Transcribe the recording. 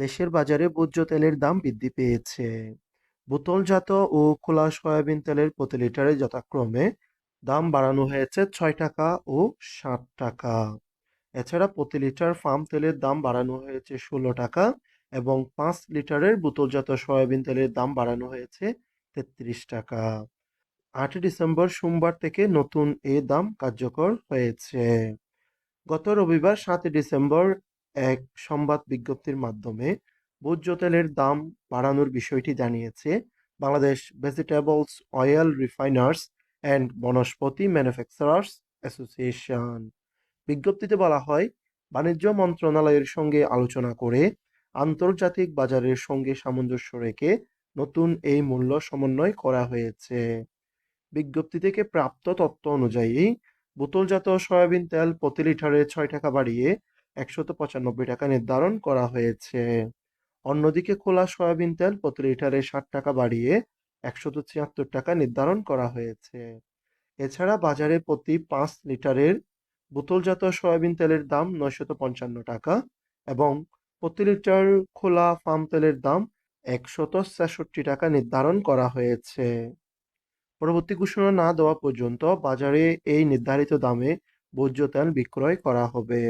দেশের বাজারে ভোজ্য তেলের দাম বৃদ্ধি পেয়েছে। বোতলজাত ও খোলা সয়াবিন তেলের প্রতি লিটারে যথাক্রমে দাম বাড়ানো হয়েছে ছয় টাকা ও সাত টাকা। এছাড়া প্রতি লিটার ফার্ম তেলের দাম বাড়ানো হয়েছে ষোলো টাকা এবং পাঁচ লিটারের বোতলজাত সয়াবিন তেলের দাম বাড়ানো হয়েছে তেত্রিশ টাকা। আটই ডিসেম্বর সোমবার থেকে নতুন এ দাম কার্যকর হয়েছে। গত রবিবার সাতই ডিসেম্বর এক সংবাদ বিজ্ঞপ্তির মাধ্যমে ভোজ্য তেলের দাম বাড়ানোর বিষয়টি জানিয়েছে Bangladesh Vegetables Oil Refiners and Vanaspati Manufacturers Association বিজ্ঞপ্তিতে বলা হয়, বাণিজ্য মন্ত্রণালয়ের সঙ্গে আলোচনা করে আন্তর্জাতিক বাজারের সঙ্গে সামঞ্জস্য রেখে নতুন এই মূল্য সমন্বয় করা হয়েছে। বিজ্ঞপ্তি থেকে প্রাপ্ত তথ্য অনুযায়ী, বোতলজাত সয়াবিন তেল প্রতি লিটারে ছয় টাকা বাড়িয়ে একশত পঁচানব্বই টাকা নির্ধারণ করা হয়েছে। অন্যদিকে খোলা সয়াবিন তেল প্রতি লিটারে ষাট টাকা বাড়িয়ে একশত ছিয়াত্তর টাকা নির্ধারণ করা হয়েছে। এছাড়া বাজারে প্রতি পাঁচ লিটারের বোতলজাত সয়াবিন তেলের দাম নয়শত পঞ্চান্ন টাকা এবং প্রতি লিটার খোলা ফার্ম তেলের দাম একশত ছেষট্টি টাকা নির্ধারণ করা হয়েছে। পরবর্তী ঘোষণা না দেওয়া পর্যন্ত বাজারে এই নির্ধারিত দামে ভোজ্য তেল বিক্রয় করা হবে।